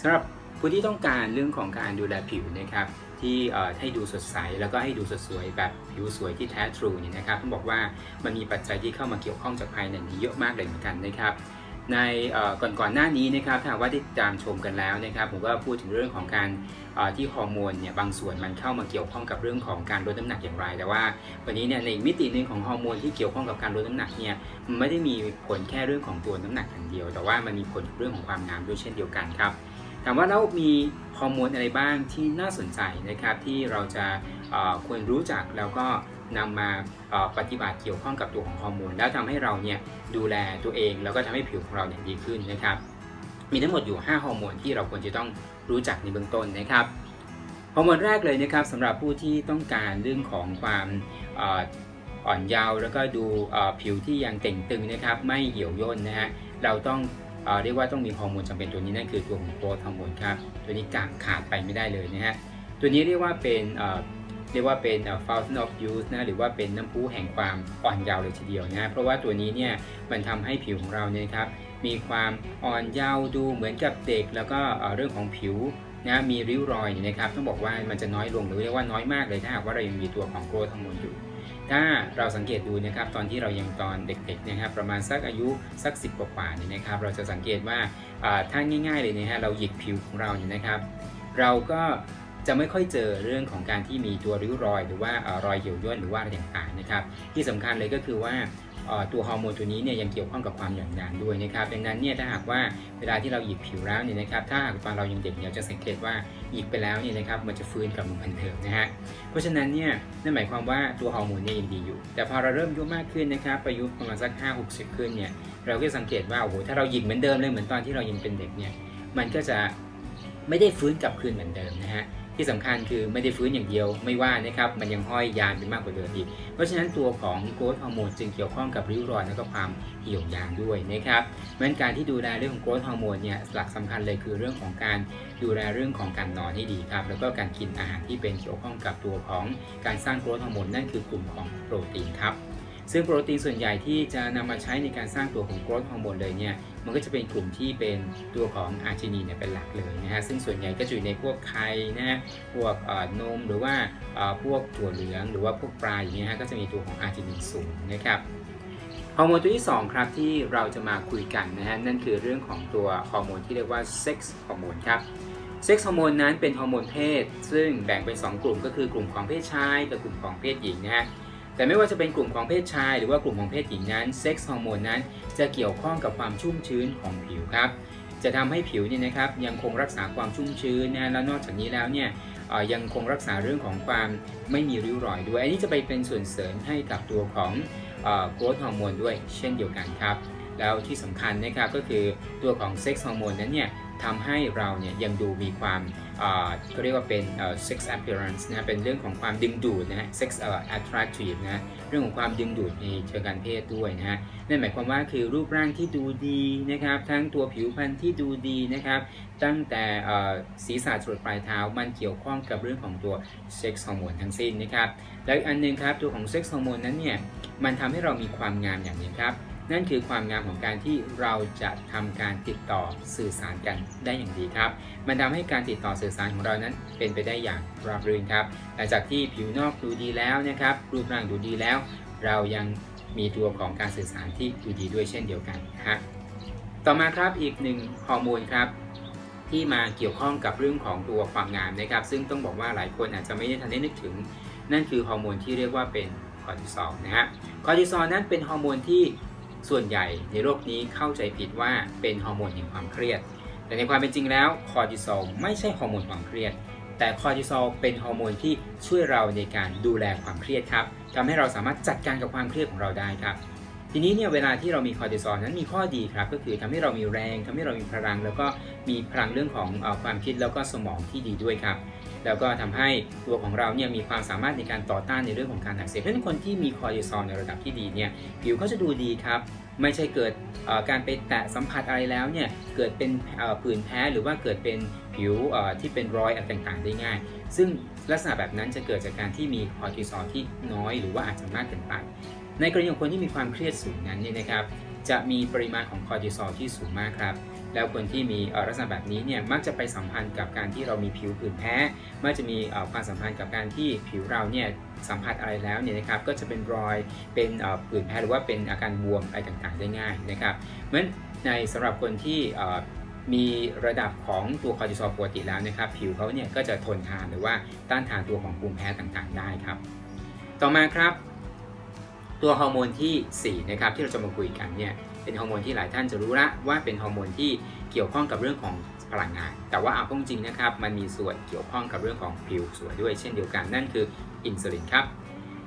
สำหรับผู้ที่ต้องการเรื่องของการดูแลผิวนะครับที่ให้ดูสดใสแล้วก็ให้ดูสดสวยแบบผิวสวยที่แท้ทรูนี่นะครับต้องบอกว่ามันมีปัจจัยที่เข้ามาเกี่ยวข้องจากภายในนี้เยอะมากเลยเหมือนกันนะครับในก่อนก่อนๆหน้านี้นะครับถ้าว่าได้ติดตามชมกันแล้วนะครับผมก็พูดถึงเรื่องของการที่ฮอร์โมนเนี่ยบางส่วนมันเข้ามาเกี่ยวข้องกับเรื่องของการลดน้ำหนักอย่างไร แต่ว่าวันนี้เนี่ยในมิติหนึ่งของฮอร์โมนที่เกี่ยวข้องกับการลดน้ำหนักเนี่ยมันไม่ได้มีผลแค่เรื่องของตัวน้ำหนักอย่างเดียว แต่ว่ามันมีผลเรื่องของความงามด้วยเช่นเดียวกันครับ ถามว่าแล้วมีฮอร์โมนอะไรบ้างที่น่าสนใจนะครับ ที่เราจะควรรู้จักแล้วก็นำมาปฏิบัติเกี่ยวข้องกับตัวของฮอร์โมนแล้วทำให้เราเนี่ยดูแลตัวเอง แล้วก็ทำให้ผิวของเราเนี่ยดีขึ้นนะครับ มีทั้งหมดอยู่ 5 ฮอร์โมนที่เราควรจะต้องรู้จักในเบื้องต้นนะครับฮอร์โมนแรกเลยนะครับสำหรับผู้ที่ต้องการเรื่องของความอ่ออนเยาว์แล้วก็ดูผิวที่ยังเต่งตึงนะครับ ไม่เหี่ยวย่นนะฮะเราต้อง เรียกว่าต้องมีฮอร์โมนจำเป็นตัวนี้นั่นคือตัวของโกรทฮอร์โมนครับตัวนี้ขาดขาดไปไม่ได้เลยนะฮะตัวนี้เรียกว่าเป็นเรียกว่าเป็นเอ่อ fountain of youth นะหรือว่าเป็นน้ำพุแห่งความอ่อนเยาว์เลยทีเดียวนะเพราะว่าตัวนี้เนี่ยมันทำให้ผิวของเราเนี่ยครับมีความอ่อนเยาว์ดูเหมือนกับเด็ก แล้วก็เรื่องของผิว นะมีริ้วรอยนี่นะครับต้องบอกว่ามันจะน้อยลงหรือเรียกว่าน้อยมากเลยถ้าหากว่าเรายังมีตัวของโกรทฮอร์โมนอยู่ ถ้าเราสังเกตดูนะครับตอนที่เรายังตอนเด็กๆนะครับประมาณสักอายุสัก10กว่าๆนี่นะครับเราจะสังเกตว่าอ่าถ้าง่ายๆเลยนะฮะเราหยิกผิวของเราเนี่ยนะครับ เราก็จะไม่ค่อยเจอเรื่องของการที่มีตัวริ้วรอย หรือว่ารอยเหี่ยวย่นหรือว่าอะไรต่างๆนะครับที่สำคัญเลยก็คือว่า ตัวฮอร์โมนตัวนี้เนี่ยยังเกี่ยวข้องกับความหย่อนยานด้วยนะครับดังนั้นเนี่ยถ้าหากว่าเวลาที่เราหยิกผิวแล้วเนี่ยนะครับถ้าหากตอนเรายังเด็กเนี่ยจะสังเกตว่าหยิกไปแล้วเนี่ยนะครับมันจะฟื้นกลับมาเหมือนเดิมนะฮะเพราะฉะนั้นเนี่ยนั่นหมายความว่าตัวฮอร์โมนเนี่ยยังดีอยู่ แต่พอเราเริ่มอายุมากขึ้นนะครับอายุประมาณสัก 5 60 ขึ้นเนี่ยเราก็สังเกตว่าโอ้โหถ้าเราหยิกเหมือนเดิมเลยเหมือนตอนที่เรายังเป็นเด็กเนี่ยมันก็จะไม่ได้ฟื้นกลับคืนเหมือนเดิมนะฮะ ที่สำคัญคือไม่ได้ฟื้นอย่างเดียวไม่ว่านะครับมันยังห้อยยานไปมากกว่าเดิมอีก เพราะฉะนั้นตัวของโกรทฮอร์โมนจึงเกี่ยวข้องกับริ้วรอยและก็ความเหี่ยวยานด้วยนะครับเพราะนั้นการที่ดูแลเรื่องของโกรทฮอร์โมนเนี่ยหลักสำคัญเลยคือเรื่องของการดูแลเรื่องของการนอนให้ดีครับแล้วก็การกินอาหารที่เป็นเกี่ยวข้องกับตัวของการสร้างโกรทฮอร์โมนนั่นคือกลุ่มของโปรตีนครับ ซึ่งโปรตีนส่วนใหญ่ที่จะนำมาใช้ในการสร้างตัวของโกรทฮอร์โมนเลยเนี่ยมันก็จะเป็นกลุ่มที่เป็นตัวของอาร์จินีนเนี่ยเป็นหลักเลยนะฮะซึ่งส่วนใหญ่ก็อยู่ในพวกไข่นะฮะพวกนมหรือว่าพวกถั่วเหลือง หรือว่าพวกปลาอย่างเงี้ยฮะก็จะมีตัวของอาร์จินินสูงนะครับฮอร์โมนตัวที่สองครับที่เราจะมาคุยกันนะฮะนั่นคือเรื่องของตัวฮอร์โมนที่เรียกว่าเซ็กซ์ฮอร์โมนครับเซ็กซ์ฮอร์โมนนั้นเป็นฮอร์โมนเพศ ซึ่งแบ่งเป็น 2 กลุ่มก็คือกลุ่มของเพศชายกับกลุ่มของเพศหญิงนะฮะ แต่ไม่ว่าจะเป็นกลุ่มของเพศชาย หรือว่ากลุ่มของเพศหญิงนั้นเซ็กซ์ฮอร์โมนนั้น จะเกี่ยวข้องกับความชุ่มชื้นของผิวครับ จะทำให้ผิวเนี่ยนะครับยังคงรักษาความชุ่มชื้นนะแล้วนอกจากนี้แล้วเนี่ยยังคงรักษาเรื่องของความไม่มีริ้วรอยด้วย อันนี้จะไปเป็นส่วนเสริมให้กับตัวของโกรทฮอร์โมนด้วยเช่นเดียวกันครับ แล้วที่สำคัญนะครับก็คือตัวของเซ็กซ์ฮอร์โมนนั้นเนี่ย ทำให้เราเนี่ยยังดูมีความเขาเรียกว่าเป็น sex appearance นะเป็นเรื่องของความดึงดูดนะฮะ sex attractive นะเรื่องของความดึงดูดในเชิงการเพศด้วยนะฮะนั่นหมายความว่าคือรูปร่างที่ดูดีนะครับทั้งตัวผิวพรรณที่ดูดีนะครับตั้งแต่ศีรษะจรดปลายเท้ามันเกี่ยวข้องกับเรื่องของตัวเซ็กซ์ฮอร์โมนทั้งสิ้นนะครับแล้วอีกอันหนึงครับตัวของเซ็กซ์ฮอร์โมนนั้นเนี่ยมันทำให้เรามีความงามอย่างนี้ครับ นั่นคือความงามของการที่เราจะทำการติดต่อสื่อสารกันได้อย่างดีครับ มันทำให้การติดต่อสื่อสารของเรานั้นเป็นไปได้อย่างราบรื่นครับ หลังจากที่ผิวนอกดูดีแล้วนะครับ รูปร่างดูดีแล้ว เรายังมีตัวของการสื่อสารที่ดูดีด้วยเช่นเดียวกันนะฮะต่อมาครับอีกหนึ่งฮอร์โมนครับที่มาเกี่ยวข้องกับเรื่องของตัวความงามนะครับ ซึ่งต้องบอกว่าหลายคนอาจจะไม่ได้ทันได้นึกถึง นั่นคือฮอร์โมนที่เรียกว่าเป็นคอร์ติซอลนะฮะคอร์ติซอลนั้นเป็นฮอร์โมนที่ ส่วนใหญ่ในโลกนี้เข้าใจผิดว่าเป็นฮอร์โมนแห่งความเครียด แต่ในความเป็นจริงแล้วคอร์ติซอลไม่ใช่ฮอร์โมนความเครียด แต่คอร์ติซอลเป็นฮอร์โมนที่ช่วยเราในการดูแลความเครียดครับทำให้เราสามารถจัดการกับความเครียดของเราได้ครับ ทีนี้เนี่ยเวลาที่เรามีคอร์ติซอลนั้นมีข้อดีครับ ก็คือทำให้เรามีแรงทำให้เรามีพลัง แล้วก็มีพลังเรื่องของอความคิดแล้วก็สมองที่ดีด้วยครับ แล้วก็ทำให้ตัวของเราเนี่ยมีความสามารถในการต่อต้านในเรื่องของการอักเสบเพราะฉะนั้นคนที่มีคอร์ติซอลในระดับที่ดีเนี่ยผิวเขาจะดูดีครับไม่ใช่เกิดการไปแตะสัมผัสอะไรแล้วเนี่ยเกิดเป็นผื่นแพ้หรือว่าเกิดเป็นผิวที่เป็นรอยอะไรต่างๆ ได้ง่าย ซึ่งลักษณะแบบนั้นจะเกิดจากการที่มีคอร์ติซอลที่น้อยหรือว่าอาจจะมากเกินไป ในกรณีของคนที่มีความเครียดสูงนั้นเนี่ยนะครับ จะมีปริมาณของคอร์ติซอลที่สูงมากครับ แล้วคนที่มีลักษณะแบบนี้เนี่ยมักจะไปสัมพันธ์กับการที่เรามีผิวผื่นแพ้ มักจะมีความสัมพันธ์กับการที่ผิวเราเนี่ยสัมผัสอะไรแล้วเนี่ยนะครับก็จะเป็นรอยเป็นผื่นแพ้หรือว่าเป็นอาการบวมอะไรต่างๆ ได้ง่ายนะครับเพราะฉะนั้นในสำหรับคนที่มีระดับของตัวคอร์ติซอลปกติแล้วนะครับผิวเขาเนี่ยก็จะทนทานหรือว่าต้านทานตัวของภูมิแพ้ต่างๆ ได้ครับ ต่อมาครับ ตัวฮอร์โมนทีสี่ 4 นะครับที่เราจะมาคุยกันเนี่ยเป็นฮอร์โมนที่หลายท่านจะรู้ละว่าเป็นฮอร์โมนที่เกี่ยวข้องกับเรื่องของพลังงาน แต่ว่าเอาเข้าจริงนะครับมันมีส่วนเกี่ยวข้องกับเรื่องของผิวสวยด้วยเช่นเดียวกันนั่นคืออินซูลินครับ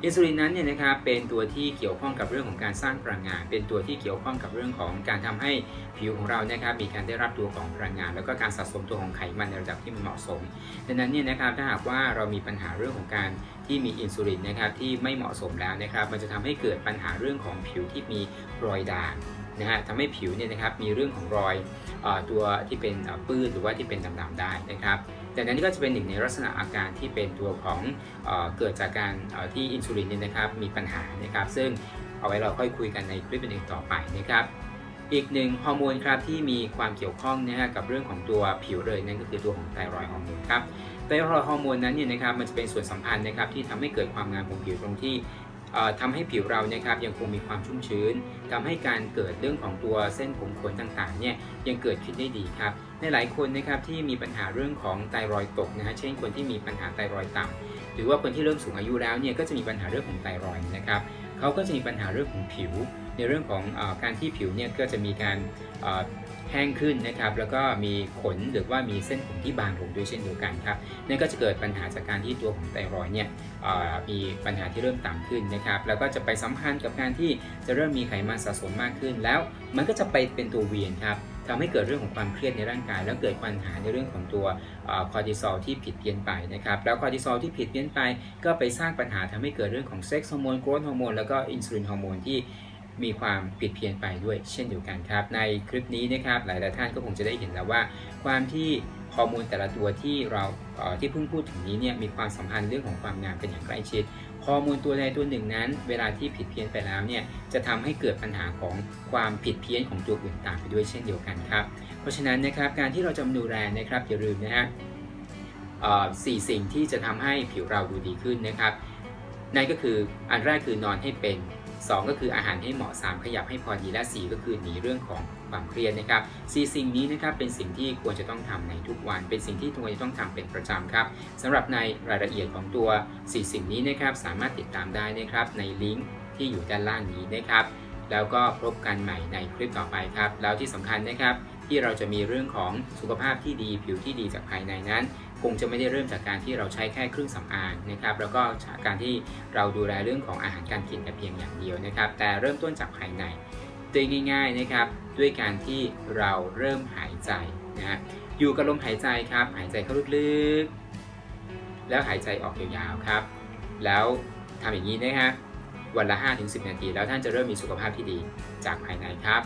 อินซูลินนั้นเนี่ยนะครับเป็นตัวที่เกี่ยวข้องกับเรื่องของการสร้างพลังงาน เป็นตัวที่เกี่ยวข้องกับเรื่องของการทำให้ผิวของเรานะครับมีการได้รับตัวของพลังงาน แล้วก็การสะสมตัวของไขมันในระดับที่มันเหมาะสมดังนั้นเนี่ยนะครับถ้าหากว่าเรามีปัญหาเรื่องของการที่มีอินซูลินนะครับที่ไม่เหมาะสมแล้วนะครับ มันจะทำให้เกิดปัญหาเรื่องของผิวที่มีรอยด่างนะฮะทำให้ผิวเนี่ยนะครับมีเรื่องของรอยอตัวที่เป็นปื้นหรือว่าที่เป็นดำๆได้นะครับ แต่นั้นก็จะเป็นหนึ่งในลักษณะอาการที่เป็นตัวของเออเกิดจากการออที่อินซูลินเนี่ยนะครับมีปัญหานะครับ ซึ่งเอาไว้เราค่อยคุยกันในคลิปอื่นต่อไปนะครับอีกหนึ่งฮอร์โมนครับที่มีความเกี่ยวข้องนะฮะกับเรื่องของตัวผิวเลยนั่นก็คือตัวของไทรอยด์ฮอร์โมนครับไทรอยด์ฮอร์โมนนั้นเนี่ยนะครับมันจะเป็นส่วนสัมพันธ์นะครับที่ทำให้เกิดความงามของผิวตรงที่เอ่อทำให้ผิวเรานะครับยังคงมีความชุ่มชื้นทำให้การเกิดเรื่องของตัวเส้นผมขนต่างๆเนี่ยยังเกิดขึ้นได้ดีครับ ในหลายคนนะครับที่มีปัญหาเรื่องของไทรอยตกนะฮะเช่นคนที่มีปัญหาไทรอยต่ำหรือว่าคนที่เริ่มสูงอายุแล้วเนี่ยก็จะมีปัญหาเรื่องของไทรอยนะครับเขาก็จะมีปัญหาเรื่องของผิว ในเรื่องของอการที่ผิวเนี่ยก็จะมีการแห้งขึ้นนะครับแล้วก็มีขนหรือว่ามีเส้นผมที่บางลงด้วยเช่นเดียวกันครับนั่นก็จะเกิดปัญหาจากการที่ตัวของไทรอยเนี่ยมีปัญหาที่เริ่มต่ำขึ้นนะครับแล้วก็จะไปสัมพันธ์กับการที่จะเริ่มมีไขมันสะสมมากขึ้น แล้วมันก็จะไปเป็นตัวเวียนครับ ทำให้เกิดเรื่องของความเครียดในร่างกาย แล้วเกิดปัญหาในเรื่องของตัวคอร์ติซอลที่ผิดเพี้ยนไปนะครับแล้วคอร์ติซอลที่ผิดเพี้ยนไป ก็ไปสร้างปัญหาทำให้เกิดเรื่องของเซ็กซ์ฮอร์โมนโกรทฮอร์โมนแล้วก็อินซูลินฮอร์โมนที่มีความผิดเพี้ยนไปด้วยเช่นเดียวกันครับ ในคลิปนี้นะครับหลายๆท่านก็คงจะได้เห็นแล้วว่า ความที่ฮอร์โมนแต่ละตัวที่เราที่เพิ่งพูดถึงนี้เนี่ยมีความสัมพันธ์เรื่องของความงามเป็นอย่างใกล้ชิด ฮอร์โมนตัวใดตัวหนึ่งนั้น เวลาที่ผิดเพี้ยนไปแล้วเนี่ยจะทำให้เกิดปัญหาของความผิดเพี้ยนของตัวอื่นตามไปด้วยเช่นเดียวกันครับ เพราะฉะนั้นนะครับการที่เราจะดูแลนะครับอย่าลืมนะฮะสี่สิ่งที่จะทำให้ผิวเราดูดีขึ้นนะครับนั่นก็คืออันแรกคือนอนให้เป็น 2 ก็คืออาหารให้เหมาะ 3 ขยับให้พอดีและ 4 ก็คือหนีเรื่องของความเครียดนะครับสี่สิ่งนี้นะครับเป็นสิ่งที่ควรจะต้องทำในทุกวัน เป็นสิ่งที่ควรจะต้องทำเป็นประจำครับสำหรับในรายละเอียดของตัว 4 สิ่งนี้นะครับสามารถติดตามได้นะครับในลิงก์ที่อยู่ด้านล่างนี้นะครับแล้วก็พบกันใหม่ในคลิปต่อไปครับแล้วที่สำคัญนะครับ ที่เราจะมีเรื่องของสุขภาพที่ดีผิวที่ดีจากภายในนั้น คงจะไม่ได้เริ่มจากการที่เราใช้แค่เครื่องสำอางนะครับแล้วก็การที่เราดูแลเรื่องของอาหารการกินแต่เพียงอย่างเดียวนะครับ แต่เริ่มต้นจากภายในตัวง่าย ๆนะครับ ด้วยการที่เราเริ่มหายใจนะฮะอยู่กับลมหายใจครับ หายใจเข้าลึกๆแล้วหายใจออกยาวๆครับ แล้วทำอย่างนี้นะฮะวันละ 5-10 นาที แล้วท่านจะเริ่มมีสุขภาพที่ดีจากภายในครับ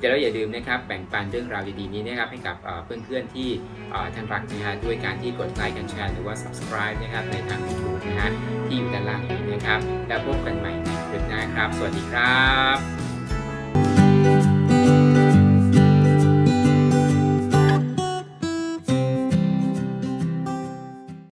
จะแล้วเราอย่าลืมนะครับแบ่งปันเรื่องราวดีๆนี้นะครับให้กับเพื่อนๆที่ท่านรักนะฮะด้วยการที่กดไลค์กันแชร์หรือว่า subscribe นะครับในทาง YouTube นะฮะที่อยู่ด้านล่างนี้นะครับ แล้วพบกันใหม่ในคลิปหน้าครับ สวัสดีครับ